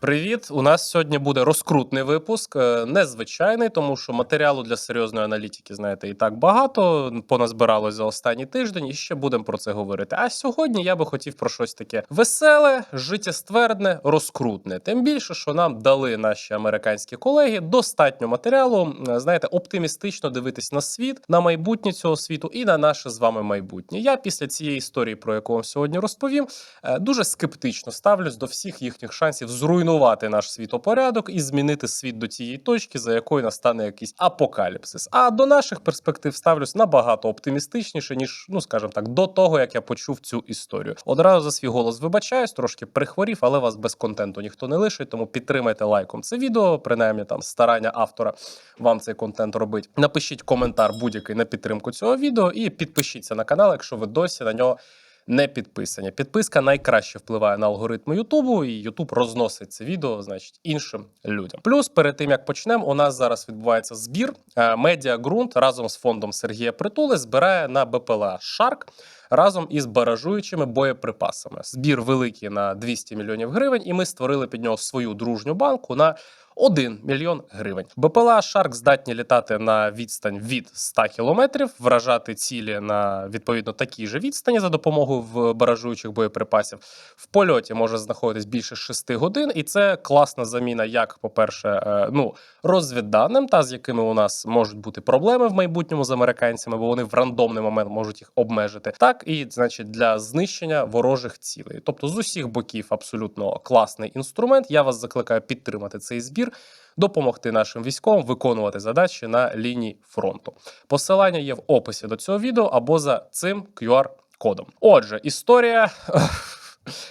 Привіт! У нас сьогодні буде розкрутний випуск, е, незвичайний, тому що матеріалу для серйозної аналітики, знаєте, і так багато поназбиралось за останній тиждень, і ще будемо про це говорити. А сьогодні я би хотів про щось таке веселе, життєствердне, розкрутне. Тим більше, що нам дали наші американські колеги достатньо матеріалу, знаєте, оптимістично дивитись на світ, на майбутнє цього світу і на наше з вами майбутнє. Я після цієї історії, про яку вам сьогодні розповім, е, дуже скептично ставлюсь до всіх їхніх шансів зруйнувати наш світопорядок і змінити світ до тієї точки, за якою настане якийсь апокаліпсис. А до наших перспектив ставлюсь набагато оптимістичніше, ніж, ну скажімо так, до того як я почув цю історію. Одразу за свій голос вибачаюсь, трошки прихворів, але вас без контенту ніхто не лишить, тому підтримайте лайком це відео, принаймні там старання автора вам цей контент робить. Напишіть коментар будь-який на підтримку цього відео і підпишіться на канал, якщо ви досі на нього не підписані. Підписка найкраще впливає на алгоритми Ютубу, і Ютуб розносить це відео, значить, іншим людям. Плюс, перед тим як почнемо, у нас зараз відбувається збір. Медіа ґрунт разом з фондом Сергія Притули збирає на БПЛА Шарк. Разом із баражуючими боєприпасами збір великий на 200 мільйонів гривень, і ми створили під нього свою дружню банку на 1 мільйон гривень. БПЛА Шарк здатні літати на відстань від 100 кілометрів, вражати цілі на відповідно такій же відстані за допомогою баражуючих боєприпасів. В польоті може знаходитись більше 6 годин, і це класна заміна, як, по-перше, е, ну розвідданим, та з якими у нас можуть бути проблеми в майбутньому з американцями, бо вони в рандомний момент можуть їх обмежити. Так і значить для знищення ворожих цілей. Тобто з усіх боків абсолютно класний інструмент. Я вас закликаю підтримати цей збір. Допомогти нашим військовим виконувати задачі на лінії фронту. Посилання є в описі до цього відео або за цим QR-кодом. Отже, історія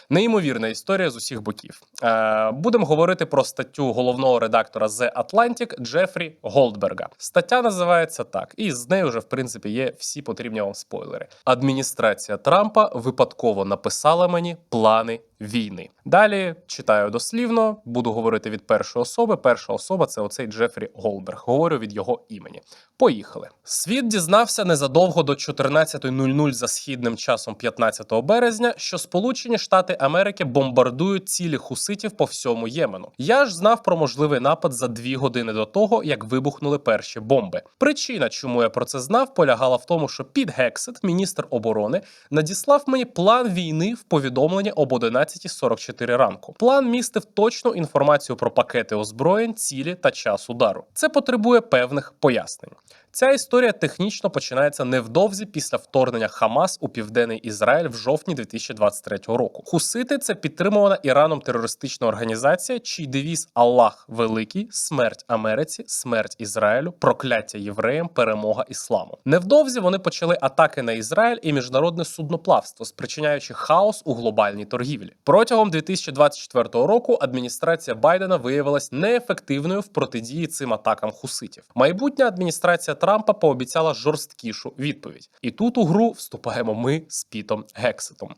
Неймовірна історія з усіх боків. Е, Будемо говорити про статтю головного редактора The Atlantic Джефрі Голдберга. Стаття називається так, і з нею вже в принципі є всі потрібні вам спойлери. Адміністрація Трампа випадково написала мені плани. Війни далі читаю дослівно, буду говорити від першої особи. Перша особа це оцей Джефрі Голберг. Говорю від його імені. Поїхали. Світ дізнався незадовго до 14.00 за східним часом 15 березня, що Сполучені Штати Америки бомбардують цілі хуситів по всьому Ємену. Я ж знав про можливий напад за дві години до того, як вибухнули перші бомби. Причина, чому я про це знав, полягала в тому, що Піт Гексет, міністр оборони, надіслав мені план війни в повідомлення об 11.44 ранку. План містив точну інформацію про пакети озброєнь, цілі та час удару. Це потребує певних пояснень. Ця історія технічно починається невдовзі після вторгнення Хамас у південний Ізраїль в жовтні 2023 року. Хусити це підтримувана Іраном терористична організація, чий девіз Аллах Великий, смерть Америці, смерть Ізраїлю, прокляття євреям, перемога ісламу. Невдовзі вони почали атаки на Ізраїль і міжнародне судноплавство, спричиняючи хаос у глобальній торгівлі. Протягом 2024 року адміністрація Байдена виявилась неефективною в протидії цим атакам хуситів. Майбутня адміністрація Трампа пообіцяла жорсткішу відповідь. І тут у гру вступаємо ми з Пітом Гексетом.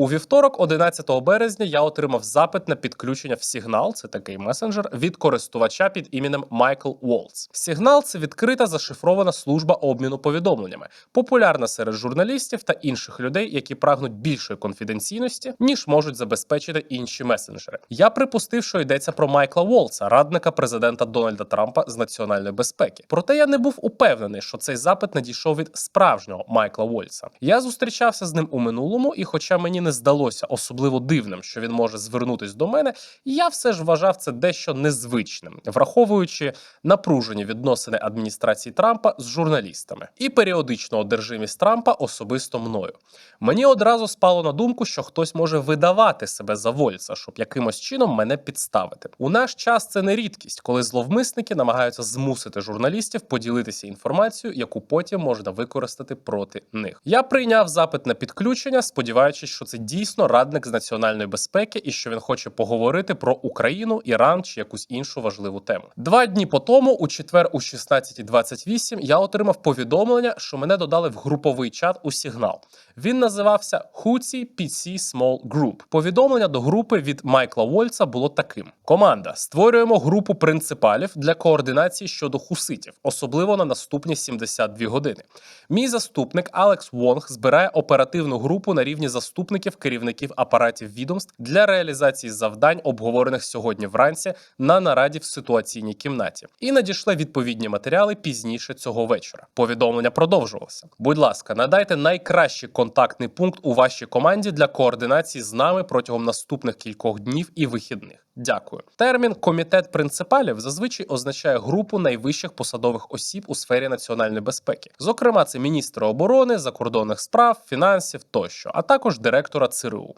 У вівторок, 11 березня, я отримав запит на підключення в Сігнал, це такий месенджер, від користувача під іменем Майкл Уолтс. Сігнал це відкрита зашифрована служба обміну повідомленнями, популярна серед журналістів та інших людей, які прагнуть більшої конфіденційності, ніж можуть забезпечити інші месенджери. Я припустив, що йдеться про Майкла Уолтса, радника президента Дональда Трампа з національної безпеки. Проте я не був упевнений, що цей запит надійшов від справжнього Майкла Уолтса. Я зустрічався з ним у минулому, і, хоча мені не здалося особливо дивним, що він може звернутись до мене, я все ж вважав це дещо незвичним, враховуючи напружені відносини адміністрації Трампа з журналістами і періодичну одержимість Трампа особисто мною. Мені одразу спало на думку, що хтось може видавати себе за вольца, щоб якимось чином мене підставити. У наш час це не рідкість, коли зловмисники намагаються змусити журналістів поділитися інформацією, яку потім можна використати проти них. Я прийняв запит на підключення, сподіваючись, що це дійсно радник з національної безпеки і що він хоче поговорити про Україну, Іран чи якусь іншу важливу тему. Два дні по тому, у четвер, у 16.28, я отримав повідомлення, що мене додали в груповий чат у Сігнал. Він називався Хуці PC Small Group. Повідомлення до групи від Майкла Вольца було таким: команда створюємо групу принципалів для координації щодо хуситів, особливо на наступні 72 години. Мій заступник Алекс Вонг збирає оперативну групу на рівні заступників керівників апаратів відомств для реалізації завдань, обговорених сьогодні вранці на нараді в ситуаційній кімнаті, і надійшли відповідні матеріали пізніше цього вечора. Повідомлення продовжувалося. Будь ласка, надайте найкращий контактний пункт у вашій команді для координації з нами протягом наступних кількох днів і вихідних. Дякую. Термін комітет принципалів зазвичай означає групу найвищих посадових осіб у сфері національної безпеки. Зокрема, це міністра оборони, закордонних справ, фінансів тощо, а також директора ЦРУ.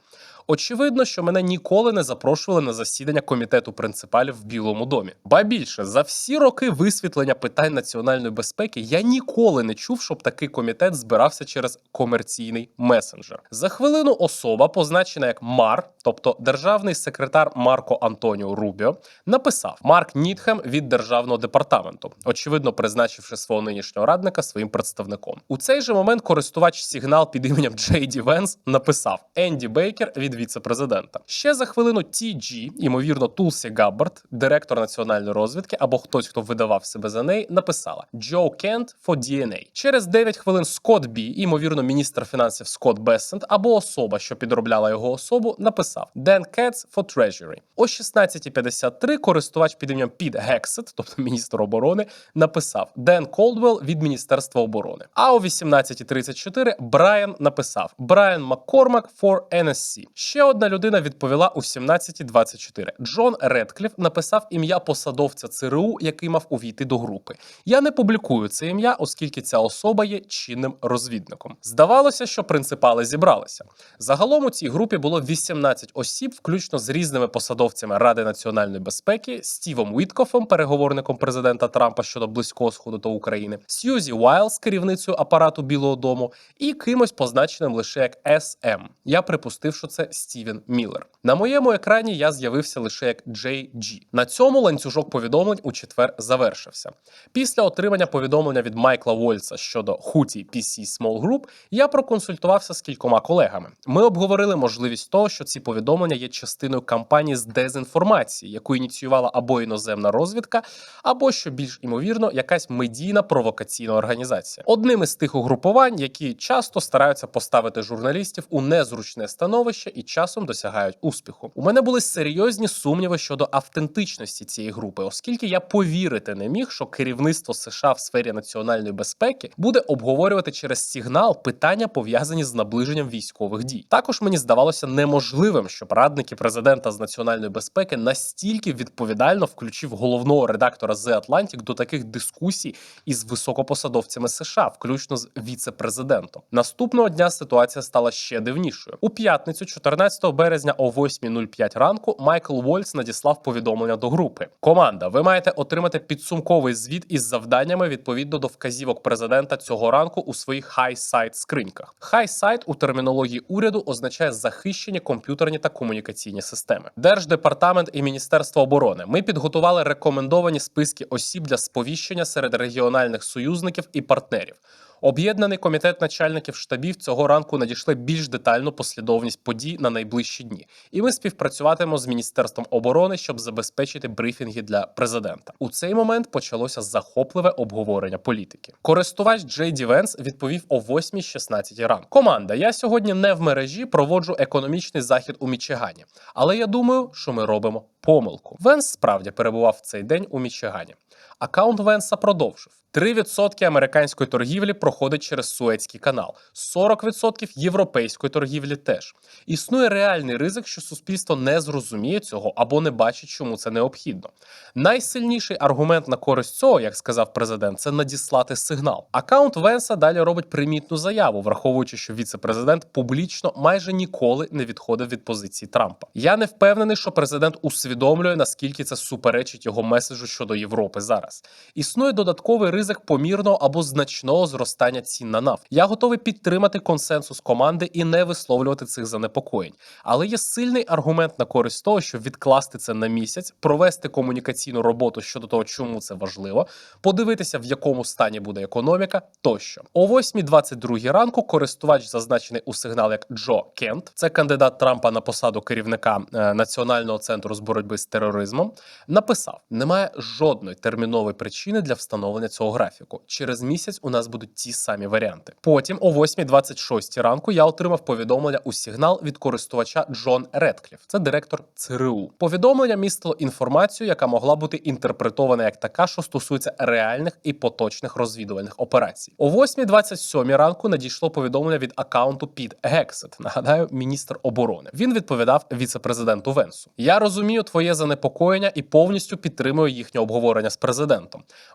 Очевидно, що мене ніколи не запрошували на засідання комітету принципалів в Білому домі. Ба більше за всі роки висвітлення питань національної безпеки я ніколи не чув, щоб такий комітет збирався через комерційний месенджер. За хвилину особа, позначена як Мар, тобто державний секретар Марко Антоніо Рубіо, написав Марк Нітхем від державного департаменту, очевидно, призначивши свого нинішнього радника своїм представником. У цей же момент користувач сигнал під іменем Джей Ді Венс написав Енді Бейкер від віце-президента. Ще за хвилину TG, ймовірно, Тулсі Габбард, директор національної розвідки або хтось, хто видавав себе за неї, написала Джо Кент for DNA. Через 9 хвилин Скотт Бі, ймовірно, міністр фінансів Скотт Бессент або особа, що підробляла його особу, написав Ден Кетс for Treasury. О 16.53 користувач під ім'ям Піт Гексет, тобто міністр оборони, написав Ден Колдвелл від Міністерства оборони. А о 18.34 Брайан написав Брайан Маккормак for NSC. Ще одна людина відповіла у 17.24. Джон Редкліф написав ім'я посадовця ЦРУ, який мав увійти до групи. Я не публікую це ім'я, оскільки ця особа є чинним розвідником. Здавалося, що принципали зібралися. Загалом у цій групі було 18 осіб, включно з різними посадовцями Ради національної безпеки, Стівом Уіткофом, переговорником президента Трампа щодо близького сходу та України, Сьюзі Уайлз, керівницею апарату Білого Дому, і кимось позначеним лише як СМ. Я припустив, що це Стівен Міллер. На моєму екрані я з'явився лише як JG. На цьому ланцюжок повідомлень у четвер завершився. Після отримання повідомлення від Майкла Вольца щодо Хуті PC Small Group, я проконсультувався з кількома колегами. Ми обговорили можливість того, що ці повідомлення є частиною кампанії з дезінформації, яку ініціювала або іноземна розвідка, або що більш імовірно, якась медійна провокаційна організація. Одним із тих угрупувань, які часто стараються поставити журналістів у незручне становище і часом досягають успіху. У мене були серйозні сумніви щодо автентичності цієї групи, оскільки я повірити не міг, що керівництво США в сфері національної безпеки буде обговорювати через сигнал питання пов'язані з наближенням військових дій. Також мені здавалося неможливим, щоб радники президента з національної безпеки настільки відповідально включив головного редактора The Atlantic до таких дискусій із високопосадовцями США, включно з віце-президентом. Наступного дня ситуація стала ще дивнішою. У п'ятницю, 14 березня о 8.05 ранку, Майкл Вольц надіслав повідомлення до групи. Команда, ви маєте отримати підсумковий звіт із завданнями відповідно до вказівок президента цього ранку у своїх хай-сайт скриньках. Хай-сайт у термінології уряду означає захищені комп'ютерні та комунікаційні системи. Держдепартамент і Міністерство оборони. Ми підготували рекомендовані списки осіб для сповіщення серед регіональних союзників і партнерів. Об'єднаний комітет начальників штабів цього ранку надійшли більш детальну послідовність подій на найближчі дні, і ми співпрацюватимемо з міністерством оборони, щоб забезпечити брифінги для президента. У цей момент почалося захопливе обговорення політики. Користувач Джей Ді Венс відповів о 8.16 ранку. Команда, я сьогодні не в мережі проводжу економічний захід у Мічигані, але я думаю, що ми робимо помилку. Венс справді перебував в цей день у Мічигані. Акаунт Венса продовжив. 3% американської торгівлі проходить через Суецький канал, 40% європейської торгівлі теж. Існує реальний ризик, що суспільство не зрозуміє цього або не бачить, чому це необхідно. Найсильніший аргумент на користь цього, як сказав президент, це надіслати сигнал. Акаунт Венса далі робить примітну заяву, враховуючи, що віце-президент публічно майже ніколи не відходив від позиції Трампа. Я не впевнений, що президент усвідомлює, наскільки це суперечить його меседжу щодо Європи зараз. Існує додатковий ризик помірного або значного зростання зростання цін на нафту. Я готовий підтримати консенсус команди і не висловлювати цих занепокоєнь. Але є сильний аргумент на користь того, щоб відкласти це на місяць, провести комунікаційну роботу щодо того, чому це важливо, подивитися, в якому стані буде економіка, тощо. О 8.22 ранку користувач, зазначений у сигнал як Джо Кент, це кандидат Трампа на посаду керівника е, Національного центру з боротьби з тероризмом, написав: немає жодної термінової причини для встановлення цього графіку. Через місяць у нас будуть ті самі варіанти. Потім о 8.26 ранку я отримав повідомлення у сигнал від користувача Джон Редкліф, це директор ЦРУ. Повідомлення містило інформацію, яка могла бути інтерпретована як така, що стосується реальних і поточних розвідувальних операцій. О 8.27 ранку надійшло повідомлення від акаунту Під Гексет. Нагадаю, міністр оборони. Він відповідав віце-президенту Венсу. Я розумію твоє занепокоєння і повністю підтримую їхнє обговорення з президентом.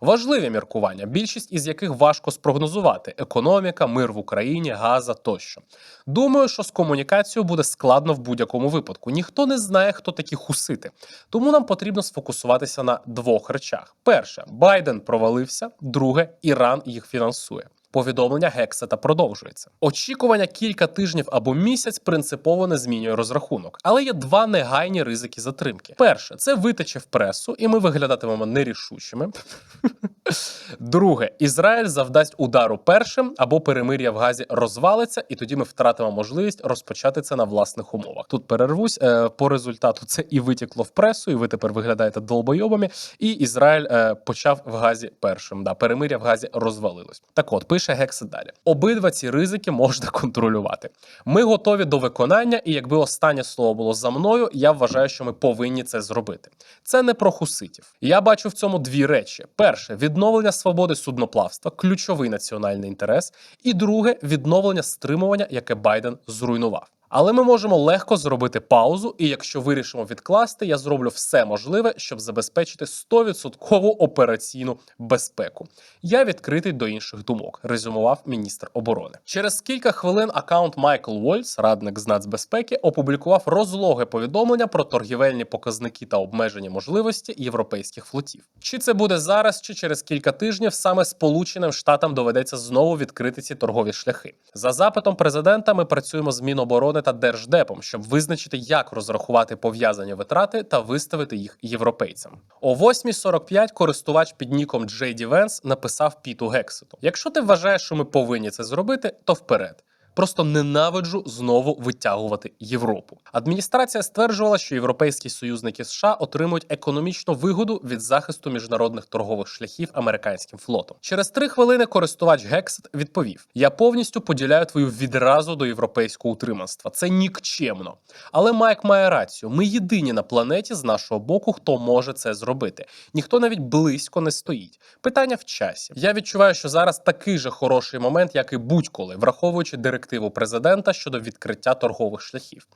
Важливі міркування, більшість із яких важко спрогнозувати: економіка, мир в Україні, газа тощо. Думаю, що з комунікацією буде складно в будь-якому випадку. Ніхто не знає, хто такі хусити. Тому нам потрібно сфокусуватися на двох речах: перше, Байден провалився, друге, Іран їх фінансує. Повідомлення Гексета продовжується. Очікування кілька тижнів або місяць принципово не змінює розрахунок, але є два негайні ризики затримки. Перше, це витече в пресу, і ми виглядатимемо нерішучими. Друге, Ізраїль завдасть удару першим або перемир'я в Газі розвалиться, і тоді ми втратимо можливість розпочати це на власних умовах. Тут перервусь е, по результату. Це і витікло в пресу, і ви тепер виглядаєте долбойобами. І Ізраїль е, почав в Газі першим. Да, перемир'я в Газі розвалилось. Так от пише Гекса далі. Обидва ці ризики можна контролювати. Ми готові до виконання, і якби останнє слово було за мною, я вважаю, що ми повинні це зробити. Це не про хуситів. Я бачу в цьому дві речі: перше відновлення свободи судноплавства, ключовий національний інтерес, і друге відновлення стримування, яке Байден зруйнував. Але ми можемо легко зробити паузу, і якщо вирішимо відкласти, я зроблю все можливе, щоб забезпечити 100% операційну безпеку. Я відкритий до інших думок, резюмував міністр оборони. Через кілька хвилин аккаунт Майкл Вольц, радник з нацбезпеки, опублікував розлоге повідомлення про торгівельні показники та обмежені можливості європейських флотів. Чи це буде зараз, чи через кілька тижнів саме Сполученим Штатам доведеться знову відкрити ці торгові шляхи. За запитом президента ми працюємо з Міноборони та Держдепом, щоб визначити, як розрахувати пов'язані витрати та виставити їх європейцям. О 8.45 користувач під ніком JD Vance написав Піту Гексету: Якщо ти вважаєш, що ми повинні це зробити, то вперед. Просто ненавиджу знову витягувати Європу. Адміністрація стверджувала, що європейські союзники США отримують економічну вигоду від захисту міжнародних торгових шляхів американським флотом. Через три хвилини користувач Гексет відповів: Я повністю поділяю твою відразу до європейського утриманства. Це нікчемно. Але Майк має рацію. Ми єдині на планеті з нашого боку, хто може це зробити. Ніхто навіть близько не стоїть. Питання в часі. Я відчуваю, що зараз такий же хороший момент, як і будь-коли, враховуючи директиву президента щодо відкриття торгових шляхів.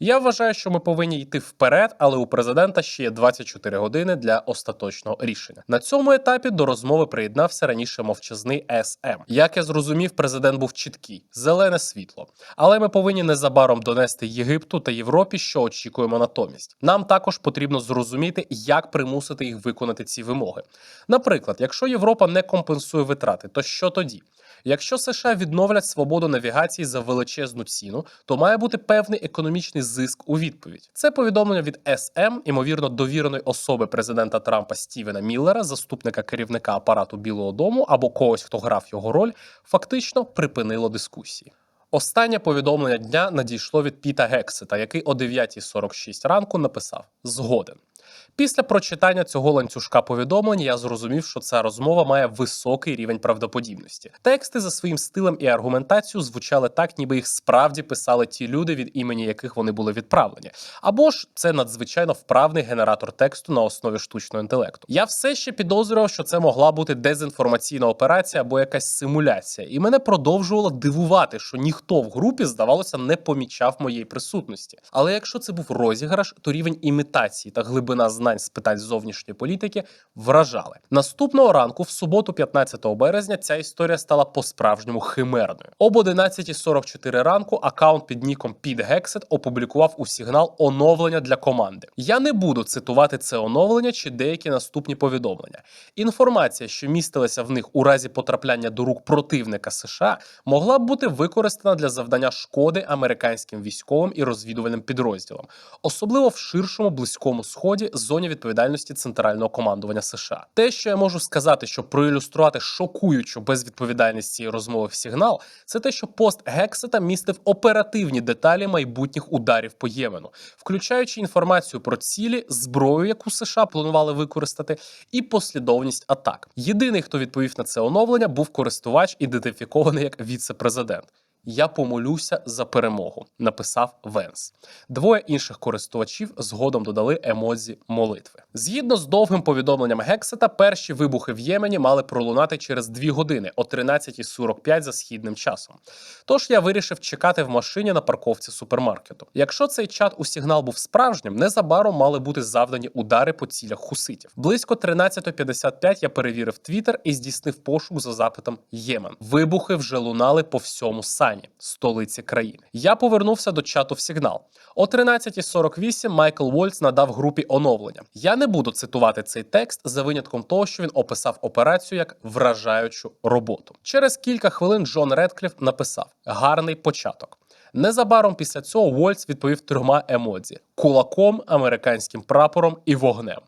Я вважаю, що ми повинні йти вперед, але у президента ще є 24 години для остаточного рішення. На цьому етапі до розмови приєднався раніше мовчазний СМ. Як я зрозумів, президент був чіткий, зелене світло. Але ми повинні незабаром донести Єгипту та Європі, що очікуємо натомість. Нам також потрібно зрозуміти, як примусити їх виконати ці вимоги. Наприклад, якщо Європа не компенсує витрати, то що тоді? Якщо США відновлять свободу навігації за величезну ціну, то має бути певний економічний зиск у відповідь. Це повідомлення від СМ, імовірно, довіреної особи президента Трампа Стівена Міллера, заступника керівника апарату Білого Дому або когось, хто грав його роль, фактично припинило дискусії. Останнє повідомлення дня надійшло від Піта Гексета, який о 9.46 ранку написав: Згоден. Після прочитання цього ланцюжка повідомлень я зрозумів, що ця розмова має високий рівень правдоподібності. Тексти за своїм стилем і аргументацією звучали так, ніби їх справді писали ті люди, від імені яких вони були відправлені. Або ж це надзвичайно вправний генератор тексту на основі штучного інтелекту. Я все ще підозрював, що це могла бути дезінформаційна операція або якась симуляція, і мене продовжувало дивувати, що ніхто в групі, здавалося, не помічав моєї присутності. Але якщо це був розіграш, то рівень імітації та глибина знань знань з питань зовнішньої політики вражали. Наступного ранку, в суботу, 15 березня, ця історія стала по-справжньому химерною. Об 11.44 ранку акаунт під ніком Гексет опублікував у сигнал оновлення для команди. Я не буду цитувати це оновлення чи деякі наступні повідомлення. Інформація, що містилася в них у разі потрапляння до рук противника США, могла б бути використана для завдання шкоди американським військовим і розвідувальним підрозділам, особливо в ширшому близькому сході зоні відповідальності центрального командування США. Те, що я можу сказати, щоб проілюструвати шокуючу безвідповідальність цієї розмови в сигнал, це те, що пост Гексета містив оперативні деталі майбутніх ударів по Ємену, включаючи інформацію про цілі, зброю, яку США планували використати, і послідовність атак. Єдиний, хто відповів на це оновлення, був користувач, ідентифікований як віце-президент. Я помолюся за перемогу, написав Венс. Двоє інших користувачів згодом додали емодзі молитви. Згідно з довгим повідомленням Гексета, перші вибухи в Ємені мали пролунати через 2 години о 13.45 за східним часом. Тож я вирішив чекати в машині на парковці супермаркету. Якщо цей чат у сигнал був справжнім, незабаром мали бути завдані удари по цілях хуситів. Близько 13.55 я перевірив твіттер і здійснив пошук за запитом Ємен. Вибухи вже лунали по всьому Сані, столиці країни. Я повернувся до чату в сигнал. О 13.48 Майкл Вольц надав групі оновлення. Я не буду цитувати цей текст за винятком того, що він описав операцію як вражаючу роботу. Через кілька хвилин Джон Редкліф написав: гарний початок. Незабаром після цього Вольц відповів трьома емодзі: кулаком, американським прапором і вогнем.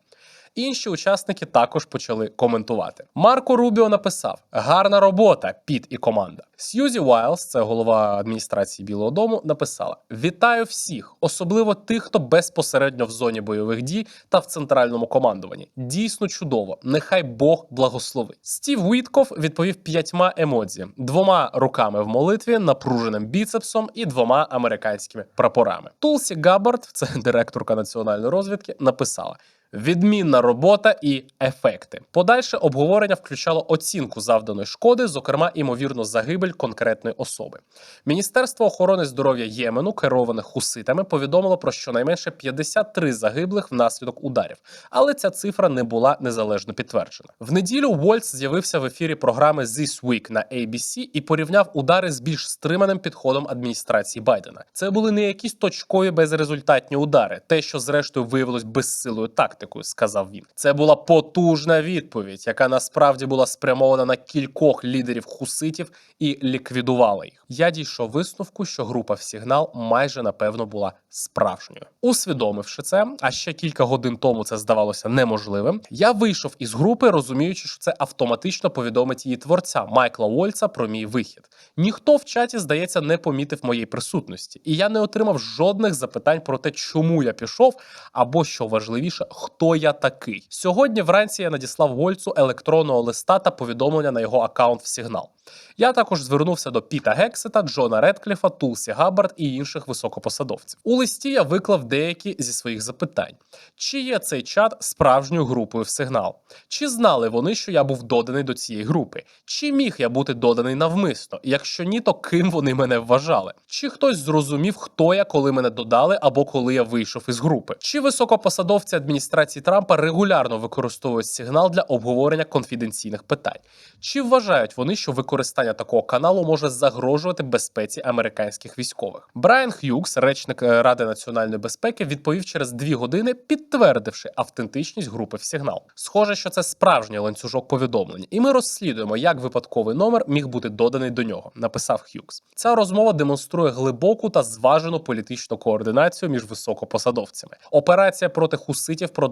Інші учасники також почали коментувати. Марко Рубіо написав: гарна робота, Піт і команда. Сьюзі Уайлс, це голова адміністрації Білого Дому, написала: Вітаю всіх, особливо тих, хто безпосередньо в зоні бойових дій та в центральному командуванні. Дійсно чудово. Нехай Бог благословить. Стів Вітков відповів п'ятьма емодзі: двома руками в молитві, напруженим біцепсом і двома американськими прапорами. Тулсі Габбард, це директорка національної розвідки, написала. Відмінна робота і ефекти. Подальше обговорення включало оцінку завданої шкоди, зокрема імовірно загибель конкретної особи. Міністерство охорони здоров'я Ємену, кероване хуситами, повідомило про щонайменше 53 загиблих внаслідок ударів, але ця цифра не була незалежно підтверджена. В неділю Вольц з'явився в ефірі програми This Week на ABC і порівняв удари з більш стриманим підходом адміністрації Байдена. Це були не якісь точкові безрезультатні удари, те, що зрештою виявилось безсилою тактикою, сказав він. Це була потужна відповідь, яка насправді була спрямована на кількох лідерів хуситів і ліквідувала їх. Я дійшов висновку, що група в сигнал майже напевно була справжньою. Усвідомивши це, а ще кілька годин тому це здавалося неможливим. Я вийшов із групи, розуміючи, що це автоматично повідомить її творця Майкла Вольца про мій вихід. Ніхто в чаті, здається, не помітив моєї присутності, і я не отримав жодних запитань про те, чому я пішов, або що важливіше, хто я такий. Сьогодні вранці я надіслав Вольцу електронного листа та повідомлення на його аккаунт в Сигнал. Я також звернувся до Піта Гексета, Джона Редкліфа, Тулсі Габбард і інших високопосадовців. У листі я виклав деякі зі своїх запитань: чи є цей чат справжньою групою в сигнал? Чи знали вони, що я був доданий до цієї групи? Чи міг я бути доданий навмисно? Якщо ні, то ким вони мене вважали? Чи хтось зрозумів, хто я, коли мене додали, або коли я вийшов із групи? Чи високопосадовці адміністрації Трампа регулярно використовують сигнал для обговорення конфіденційних питань? Чи вважають вони, що використання такого каналу може загрожувати безпеці американських військових? Брайан Х'юкс, речник е, Ради національної безпеки, відповів через дві години, підтвердивши автентичність групи в сигнал. Схоже, що це справжній ланцюжок повідомлень, і ми розслідуємо, як випадковий номер міг бути доданий до нього. Написав Х'юкс. Ця розмова демонструє глибоку та зважену політичну координацію між високопосадовцями. Операція проти хуситів продовжується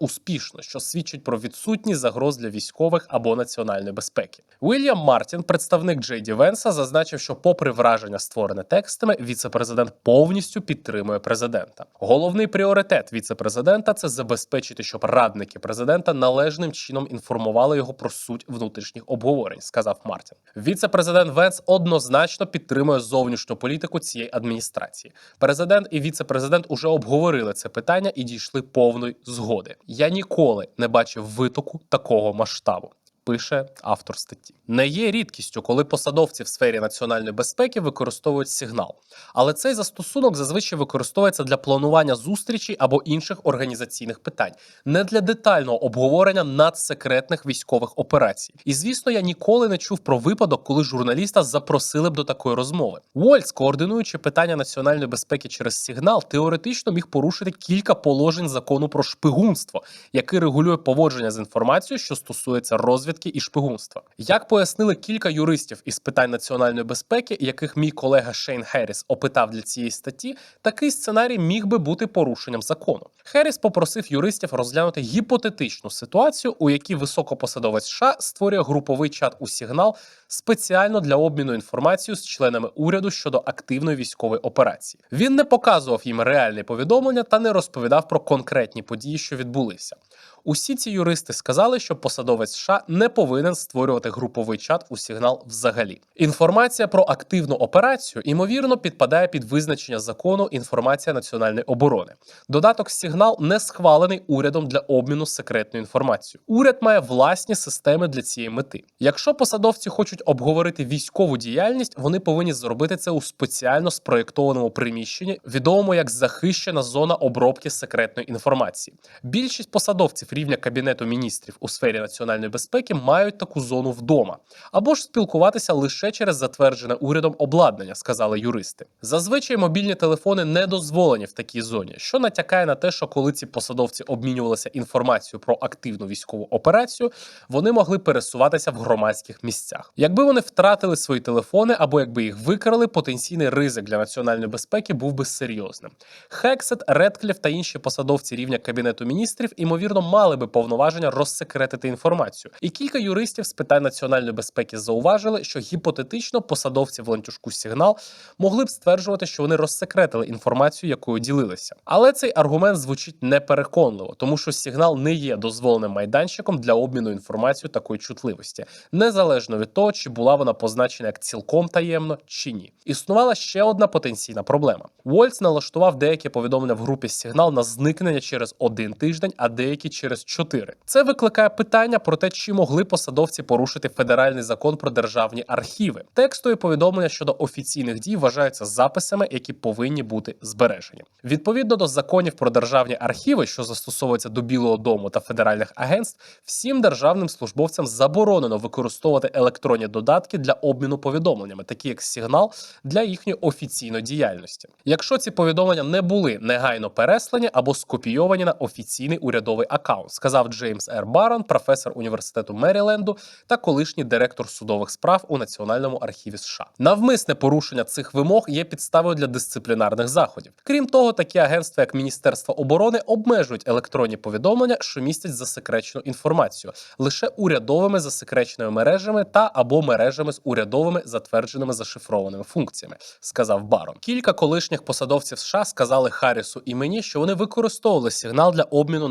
успішно, що свідчить про відсутність загроз для військових або національної безпеки. Вільям Мартін, представник Джей Ді Венса, зазначив, що, попри враження, створене текстами, віце-президент повністю підтримує президента. Головний пріоритет віце-президента це забезпечити, щоб радники президента належним чином інформували його про суть внутрішніх обговорень, сказав Мартін. Віце-президент Венс однозначно підтримує зовнішню політику цієї адміністрації. Президент і віце-президент уже обговорили це питання і дійшли повної згоди. Я ніколи не бачив витоку такого масштабу. Пише автор статті. Не є рідкістю, коли посадовці в сфері національної безпеки використовують сигнал. Але цей застосунок зазвичай використовується для планування зустрічей або інших організаційних питань, не для детального обговорення надсекретних військових операцій. І звісно, я ніколи не чув про випадок, коли журналіста запросили б до такої розмови. Вольц, координуючи питання національної безпеки через сигнал, теоретично міг порушити кілька положень закону про шпигунство, який регулює поводження з інформацією, що стосується розвідки і шпигунства. Як пояснили кілька юристів із питань національної безпеки, яких мій колега Шейн Херріс опитав для цієї статті, такий сценарій міг би бути порушенням закону. Херріс попросив юристів розглянути гіпотетичну ситуацію, у якій високопосадовець США створює груповий чат у сигнал спеціально для обміну інформацією з членами уряду щодо активної військової операції. Він не показував їм реальні повідомлення та не розповідав про конкретні події, що відбулися. Усі ці юристи сказали, що посадовець США не повинен створювати груповий чат у сигнал взагалі. Інформація про активну операцію ймовірно підпадає під визначення закону інформація національної оборони. Додаток сигнал не схвалений урядом для обміну секретною інформацією. Уряд має власні системи для цієї мети. Якщо посадовці хочуть обговорити військову діяльність, вони повинні зробити це у спеціально спроєктованому приміщенні, відомому як захищена зона обробки секретної інформації. Більшість посадовців рівня кабінету міністрів у сфері національної безпеки мають таку зону вдома або ж спілкуватися лише через затверджене урядом обладнання, сказали юристи. Зазвичай мобільні телефони не дозволені в такій зоні, що натякає на те, що коли ці посадовці обмінювалися інформацією про активну військову операцію, вони могли пересуватися в громадських місцях. Якби вони втратили свої телефони або якби їх викрали, потенційний ризик для національної безпеки був би серйозним. Хексет, Редкліф та інші посадовці рівня кабінету міністрів імовірно мали би повноваження розсекретити інформацію. І кілька юристів з питань національної безпеки зауважили, що гіпотетично посадовці в ланцюжку сигнал могли б стверджувати, що вони розсекретили інформацію, якою ділилися. Але цей аргумент звучить непереконливо, тому що сигнал не є дозволеним майданчиком для обміну інформацією такої чутливості, незалежно від того, чи була вона позначена як цілком таємно чи ні. Існувала ще одна потенційна проблема. Вольц налаштував деякі повідомлення в групі сигнал на зникнення через один тиждень, а деякі через чотири. Це викликає питання про те, чи могли посадовці порушити федеральний закон про державні архіви. Текстові повідомлення щодо офіційних дій вважаються записами, які повинні бути збережені. Відповідно до законів про державні архіви, що застосовуються до Білого Дому та федеральних агентств, всім державним службовцям заборонено використовувати електронні додатки для обміну повідомленнями, такі як сигнал для їхньої офіційної діяльності. Якщо ці повідомлення не були негайно переслані або скопійовані на офіційний урядовий аккаунт, сказав Джеймс Р. Барон, професор університету Меріленду та колишній директор судових справ у Національному архіві США. Навмисне порушення цих вимог є підставою для дисциплінарних заходів. Крім того, такі агентства, як Міністерство оборони, обмежують електронні повідомлення, що містять засекречену інформацію, лише урядовими засекреченими мережами та або мережами з урядовими затвердженими зашифрованими функціями, сказав Барон. Кілька колишніх посадовців США сказали Харрісу і мені, що вони використовували сигнал для обміну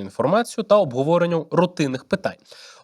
інформацією та обговоренню рутинних питань.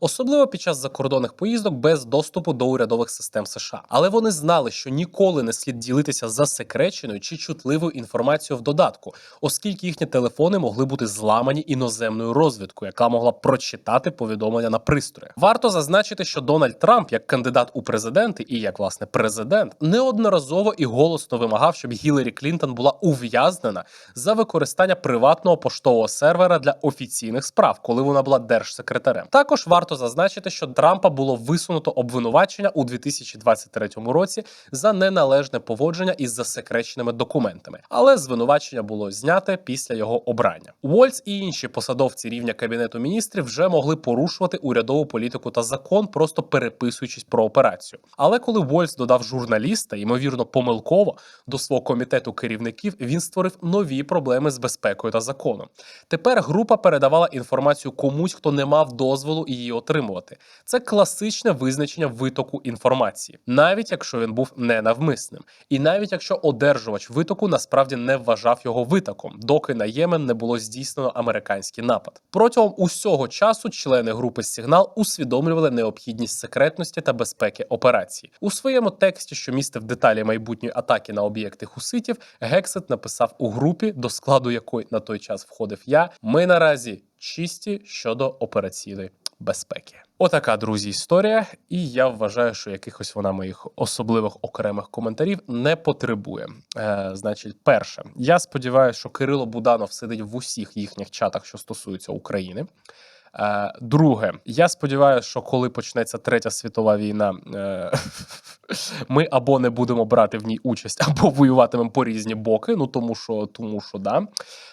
Особливо під час закордонних поїздок без доступу до урядових систем США. Але вони знали, що ніколи не слід ділитися засекреченою чи чутливою інформацією в додатку, оскільки їхні телефони могли бути зламані іноземною розвідкою, яка могла прочитати повідомлення на пристроях. Варто зазначити, що Дональд Трамп, як кандидат у президенти і як власне президент, неодноразово і голосно вимагав, щоб Гіларі Клінтон була ув'язнена за використання приватного поштового сервера для офіційних справ, коли вона була держсекретарем. Також варто зазначити, що Трампа було висунуто обвинувачення у 2023 році за неналежне поводження із засекреченими документами, але звинувачення було зняте після його обрання. Уольц і інші посадовці рівня кабінету міністрів вже могли порушувати урядову політику та закон, просто переписуючись про операцію. Але коли Вольц додав журналіста, ймовірно, помилково до свого комітету керівників, він створив нові проблеми з безпекою та законом. Тепер група передавала інформацію комусь, хто не мав дозволу її отримувати. Це класичне визначення витоку інформації, навіть якщо він був ненавмисним, і навіть якщо одержувач витоку насправді не вважав його витоком, доки на Ємен не було здійснено американський напад. Протягом усього часу члени групи Сигнал усвідомлювали необхідність секретності та безпеки операції. У своєму тексті, що містив деталі майбутньої атаки на об'єкти хуситів, Гексет написав у групі, до складу якої на той час входив я. Ми наразі чисті щодо операційної безпеки. Отака, друзі, історія. І я вважаю, що якихось вона моїх особливих окремих коментарів не потребує. Е, значить, перше, я сподіваюся, що Кирило Буданов сидить в усіх їхніх чатах, що стосуються України. Е, друге, я сподіваюся, що коли почнеться третя світова війна, е, ми або не будемо брати в ній участь, або воюватимемо по різні боки. Ну тому що, тому що да.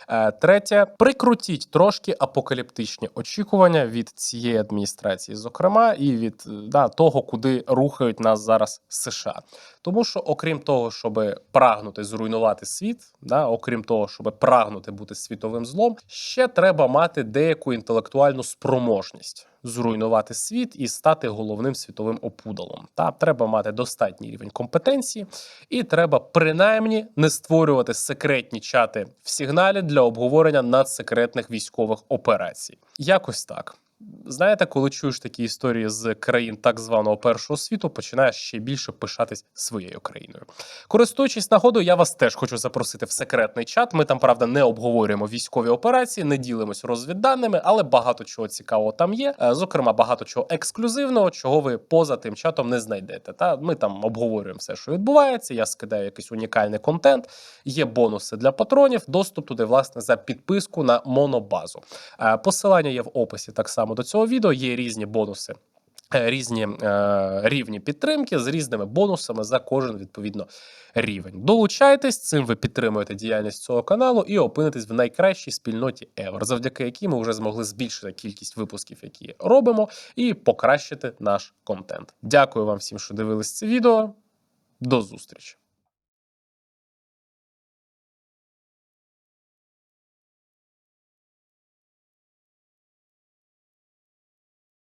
Е, Третє, прикрутіть трошки апокаліптичні очікування від цієї адміністрації, зокрема, і від да, того, куди рухають нас зараз США. Тому що, окрім того, щоб прагнути зруйнувати світ, да, окрім того, щоб прагнути бути світовим злом, ще треба мати деяку інтелектуальну спроможність зруйнувати світ і стати головним світовим опудалом. Та треба мати достатній рівень компетенції, і треба принаймні не створювати секретні чати в сигналі для обговорення надсекретних військових операцій. Якось так. Знаєте, коли чуєш такі історії з країн так званого першого світу, починаєш ще більше пишатись своєю країною. Користуючись нагодою, я вас теж хочу запросити в секретний чат. Ми там, правда, не обговорюємо військові операції, не ділимось розвідданими, але багато чого цікавого там є. Е, Зокрема, багато чого ексклюзивного, чого ви поза тим чатом не знайдете. Та ми там обговорюємо все, що відбувається. Я скидаю якийсь унікальний контент. Є бонуси для патронів. Доступ туди, власне, за підписку на монобазу. Е, Посилання є в описі так само до цього відео. Є різні бонуси. е, Різні е, рівні підтримки з різними бонусами за кожен відповідно рівень. Долучайтесь, цим ви підтримуєте діяльність цього каналу і опинитесь в найкращій спільноті ever, завдяки якій ми вже змогли збільшити кількість випусків, які робимо, і покращити наш контент. Дякую вам всім, що дивились це відео. До зустрічі!